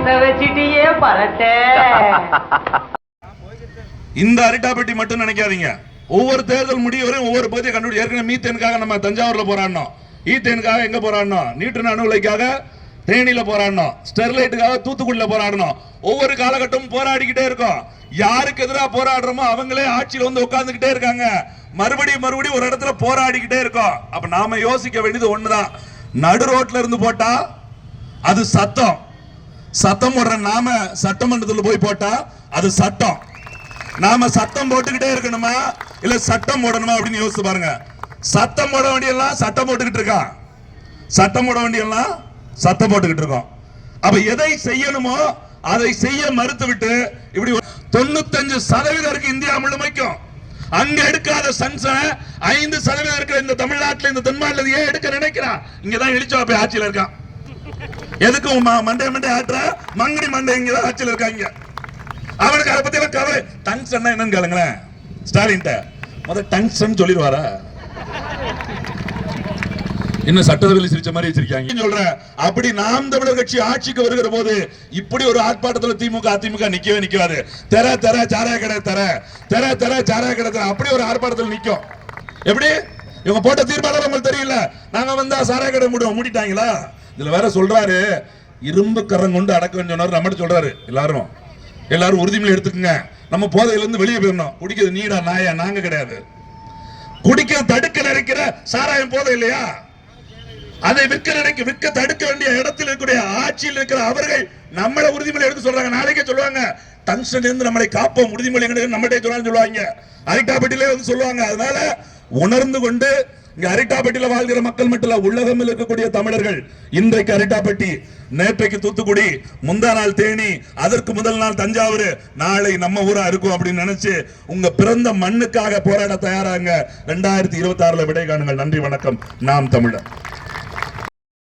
பத்த வச்சிட்டியே பரட்ட இந்த அரிட்டாப்பட்டி மட்டும் நினைக்காதீங்க. ஒவ்வொரு தேர்தல் முடியவரும் வரையும் ஒவ்வொரு பகுதியை கண்டுபிடி ஏற்கனவே மீத்தேனுக்காக நம்ம தஞ்சாவூர்ல போராடணும் ஈத்தேனுக்காக எங்க போராடணும் நீட்டு அணு உலைக்காக தேனியில போராடணும் ஸ்டெர்லைட்டுக்காக தூத்துக்குடியில போராடணும் ஒவ்வொரு காலகட்டமும் போராடிக்கிட்டே இருக்கோம். யாருக்கு எதிராக போராடுறோமோ அவங்களே ஆட்சியில் வந்து உட்காந்துக்கிட்டே இருக்காங்க. மறுபடியும் மறுபடியும் ஒரு இடத்துல போராடிக்கிட்டே இருக்கோம். அப்ப நாம யோசிக்க வேண்டியது ஒண்ணுதான். நடு ரோட்ல இருந்து போட்டா அது சத்தம். சத்தம் போடுற நாம சட்டமன்றத்தில் போய் போட்டா அது சட்டம். நாம சத்தம் போட்டுக்கிட்டே இருக்கணுமா? இல்ல சட்டம் போடணுமா அப்படின்னு யோசிச்சு பாருங்க. சத்தம் போட வேண்டியெல்லாம் சட்டம் போட்டுக்கிட்டு இருக்கான் சட்டம் போட வேண்டியெல்லாம் சத்தம் போட்டுக்கிட்டு இருக்கோம். அப்ப எதை செய்யணுமோ அதை செய்ய மறுத்து விட்டு இப்படி தொண்ணூத்தஞ்சு சதவீதம் இருக்கு இந்தியா முழுமைக்கும். அங்க எடுக்காத சன்சன் ஐந்து சதவீதம் இருக்கிற இந்த தமிழ்நாட்டில் இந்த தென்மாநில ஏன் எடுக்க நினைக்கிறான் இங்கதான் இழிச்சா போய் ஆட்சியில இருக்கான். எதுக்கும் மண்டை மண்டை ஆட்டுற? மங்கடி மண்டை இங்கதான் ஆட்சியில் இருக்காங்க. அவனுக்கு அதை பத்தி கவலை. டங்ஸ்டன் என்னன்னு கேளுங்களேன். ஸ்டாலின்ட்ட முத டங்ஸ்டன் சொல்லிடுவாரா? என்ன சட்டத்தில் சிரிச்ச மாதிரி வச்சிருக்காங்க சொல்றேன் அப்படி நாம் தமிழர் கட்சி ஆட்சிக்கு வருகிற போது இப்படி ஒரு ஆர்ப்பாட்டத்தில் திமுக அதிமுக நிக்கவே நிக்காது. தெர தெர சாராய கடை தெர. தெர தெர சாராய கடை தர. அப்படி ஒரு ஆர்ப்பாட்டத்தில் நிக்கும். எப்படி? இவங்க போட்ட தீர்மானம் உங்களுக்கு தெரியல. நாங்க வந்தா சாராய கடை மூடுவோம். மூடிட்டாங்களா? இதுல வேற சொல்றாரு. இரும்பு கரம் கொண்டு அடக்க சொன்னாரு. நம்மகிட்ட சொல்றாரு. எல்லாரும். எல்லாரும் உறுதிமொழி எடுத்துக்கங்க. நம்ம போதையில இருந்து வெளியே போயிடணும். குடிக்கிறது நீடா நாயா? நாங்க கிடையாது. குடிக்க தடுக்க நினைக்கிற சாராயம் போதை இல்லையா? அதை விற்க நினைக்க விற்க தடுக்க வேண்டிய இடத்தில் இருக்கக்கூடிய ஆட்சியில் இருக்கிற அவர்கள் நம்மளை உறுதிமொழி எடுத்து சொல்றாங்க. நாளைக்கே சொல்லுவாங்க. டங்ஸ்டன் இருந்து நம்மளை காப்போம். உறுதிமொழி நம்மகிட்டே சொல்லான்னு சொல்லுவாங்க. அரிட்டாபட்டிலே வந்து சொல்லுவாங்க. அதனால உணர்ந்து கொண்டு இங்க அரிட்டாப்பட்டியில வாழ்கிற மக்கள் மட்டும் இல்ல உலகம் இருக்கக்கூடிய தமிழர்கள் இன்றைக்கு அரிட்டாப்பட்டி நேற்றைக்கு தூத்துக்குடி முந்தா நாள் தேனி அதற்கு முதல் நாள் தஞ்சாவூர் நாளை நம்ம ஊரா இருக்கும் அப்படின்னு நினைச்சு உங்க பிறந்த மண்ணுக்காக போராட தயாராங்க. ரெண்டாயிரத்தி இருபத்தி ஆறுல விடை காணுங்கள். நன்றி வணக்கம். நாம் தமிழர்.